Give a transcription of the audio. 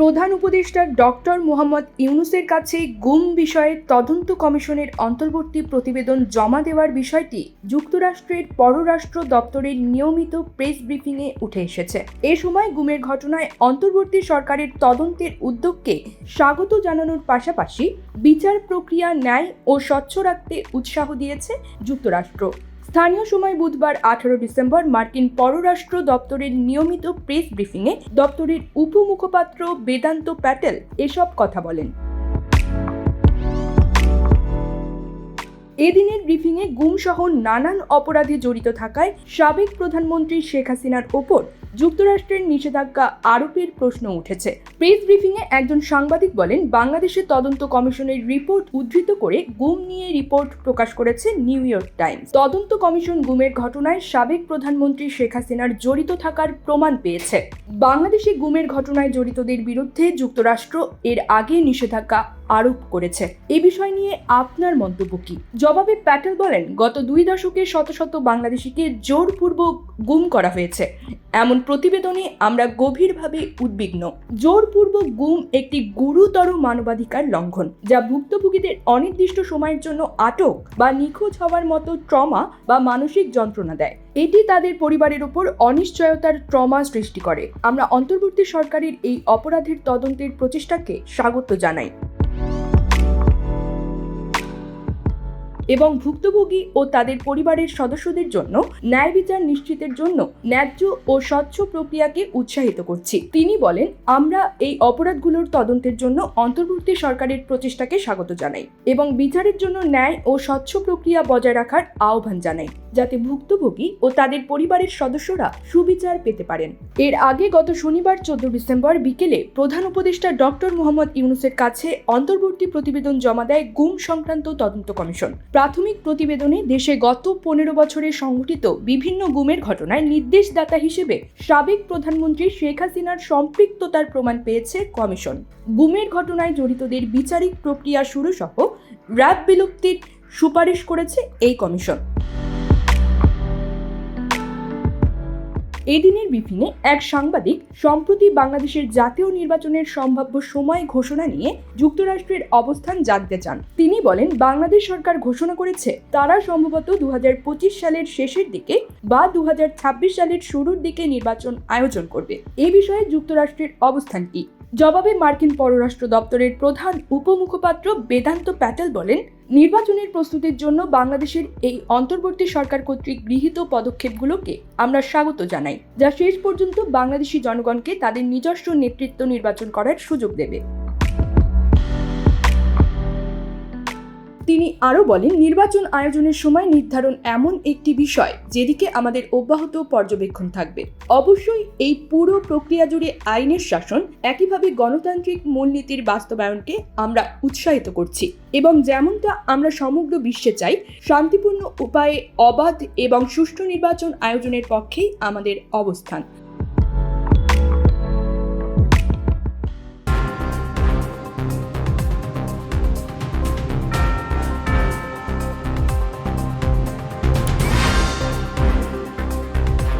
প্রধান উপদেষ্টা ডক্টর মোহাম্মদ ইউনুসের কাছে গুম বিষয়ে তদন্ত কমিশনের অন্তর্বর্তী প্রতিবেদন জমা দেওয়ার বিষয়টি যুক্তরাষ্ট্রের পররাষ্ট্র দপ্তরের নিয়মিত প্রেস ব্রিফিংয়ে উঠে এসেছে। এ সময় গুমের ঘটনায় অন্তর্বর্তী সরকারের তদন্তের উদ্যোগকে স্বাগত জানানোর পাশাপাশি বিচার প্রক্রিয়া ন্যায় ও স্বচ্ছ রাখতে উৎসাহ দিয়েছে যুক্তরাষ্ট্র। স্থানীয় সময় বুধবার আঠারো ডিসেম্বর মার্কিন পররাষ্ট্র দপ্তরের নিয়মিত প্রেস ব্রিফিংয়ে দপ্তরের উপমুখপাত্র বেদান্ত প্যাটেল এসব কথা বলেন। এদিনের ব্রিফিংয়ে গুমসহ নানান অপরাধে জড়িত থাকায় সাবেক প্রধানমন্ত্রী শেখ হাসিনার ওপর যুক্তরাষ্ট্রের নিষেধাজ্ঞা আরোপের প্রশ্ন উঠেছে। প্রেস ব্রিফিংয়ে একজন সাংবাদিক বলেন, বাংলাদেশের তদন্ত কমিশনের রিপোর্ট উদ্ধৃত করে গুম নিয়ে রিপোর্ট প্রকাশ করেছে নিউ ইয়র্ক টাইমস। তদন্ত কমিশন গুমের ঘটনায় সাবেক প্রধানমন্ত্রী শেখ হাসিনার জড়িত থাকার প্রমাণ পেয়েছে। বাংলাদেশে গুমের ঘটনায় জড়িতদের বিরুদ্ধে যুক্তরাষ্ট্র এর আগে নিষেধাজ্ঞা আরোপ করেছে। এ বিষয় নিয়ে আপনার মন্তব্য কি? জবাবে প্যাটেল বলেন, গত দুই দশকে শত শত বাংলাদেশিকে জোরপূর্বক গুম করা হয়েছে। এমন প্রতিবেদনে আমরা গভীরভাবে উদ্বিগ্ন। জোরপূর্বক গুম একটি গুরুতর মানবাধিকার লঙ্ঘন, যা ভুক্তভোগীদের অনির্দিষ্ট সময়ের জন্য আটক বা নিখোঁজ হওয়ার মতো ট্রমা বা মানসিক যন্ত্রণা দেয়। এটি তাদের পরিবারের উপর অনিশ্চয়তার ট্রমা সৃষ্টি করে। আমরা অন্তর্বর্তী সরকারের এই অপরাধের তদন্তের প্রচেষ্টাকে স্বাগত জানাই। এবং ভুক্তভোগী ও তাদের পরিবারের সদস্যদের জন্য ন্যায় বিচার নিশ্চিতের জন্য ন্যায্য ও স্বচ্ছ প্রক্রিয়াকে উৎসাহিত করছি। তিনি বলেন, আমরা এই অপরাধগুলোর তদন্তের জন্য অন্তর্বর্তী সরকারের প্রচেষ্টাকে স্বাগত জানাই এবং বিচারের জন্য ন্যায় ও স্বচ্ছ প্রক্রিয়া বজায় রাখার আহ্বান জানাই, যাতে ভুক্তভোগী ও তাদের পরিবারের সদস্যরা সুবিচার পেতে পারেন। এর আগে গত শনিবার, চোদ্দ ডিসেম্বর বিকেলে প্রধান উপদেষ্টা ডক্টর মোহাম্মদ ইউনুসের কাছে অন্তর্বর্তী প্রতিবেদন জমা দেয় গুম সংক্রান্ত তদন্ত কমিশন। প্রাথমিক প্রতিবেদনে দেশে গত পনেরো বছরে সংঘটিত বিভিন্ন গুমের ঘটনায় নির্দেশদাতা হিসেবে সাবেক প্রধানমন্ত্রী শেখ হাসিনার সম্পৃক্ততার প্রমাণ পেয়েছে কমিশন। গুমের ঘটনায় জড়িতদের বিচারিক প্রক্রিয়া শুরু সহ র্যাব বিলুপ্তির সুপারিশ করেছে এই কমিশন। এই দিনের ব্রিফিংয়ে এক সাংবাদিক সম্প্রতি বাংলাদেশের জাতীয় নির্বাচনের সম্ভাব্য সময় ঘোষণা নিয়ে যুক্তরাষ্ট্রের অবস্থান জানতে চান। তিনি বলেন, বাংলাদেশ সরকার ঘোষণা করেছে, তারা সম্ভবত দু হাজার পঁচিশ সালের শেষের দিকে বা দু হাজার ছাব্বিশ সালের শুরুর দিকে নির্বাচন আয়োজন করবে। এ বিষয়ে যুক্তরাষ্ট্রের অবস্থান কি? জবাবে মার্কিন পররাষ্ট্র দপ্তরের প্রধান উপমুখপাত্র বেদান্ত প্যাটেল বলেন নির্বাচনের প্রস্তুতির জন্য বাংলাদেশের এই অন্তর্বর্তী সরকার কর্তৃক গৃহীত পদক্ষেপগুলোকে আমরা স্বাগত জানাই, যা শেষ পর্যন্ত বাংলাদেশি জনগণকে তাদের নিজস্ব নেতৃত্ব নির্বাচন করার সুযোগ দেবে। তিনি আরও বলেন, নির্বাচন আয়োজনের সময় নির্ধারণ এমন একটি বিষয় যেদিকে আমাদের অব্যাহত পর্যবেক্ষণ থাকবে। অবশ্যই এই পুরো প্রক্রিয়া জুড়ে আইনের শাসন, একইভাবে গণতান্ত্রিক মূলনীতির বাস্তবায়নকে আমরা উৎসাহিত করছি এবং যেমনটা আমরা সমগ্র বিশ্বে চাই, শান্তিপূর্ণ উপায়ে অবাধ এবং সুষ্ঠু নির্বাচন আয়োজনের পক্ষেই আমাদের অবস্থান।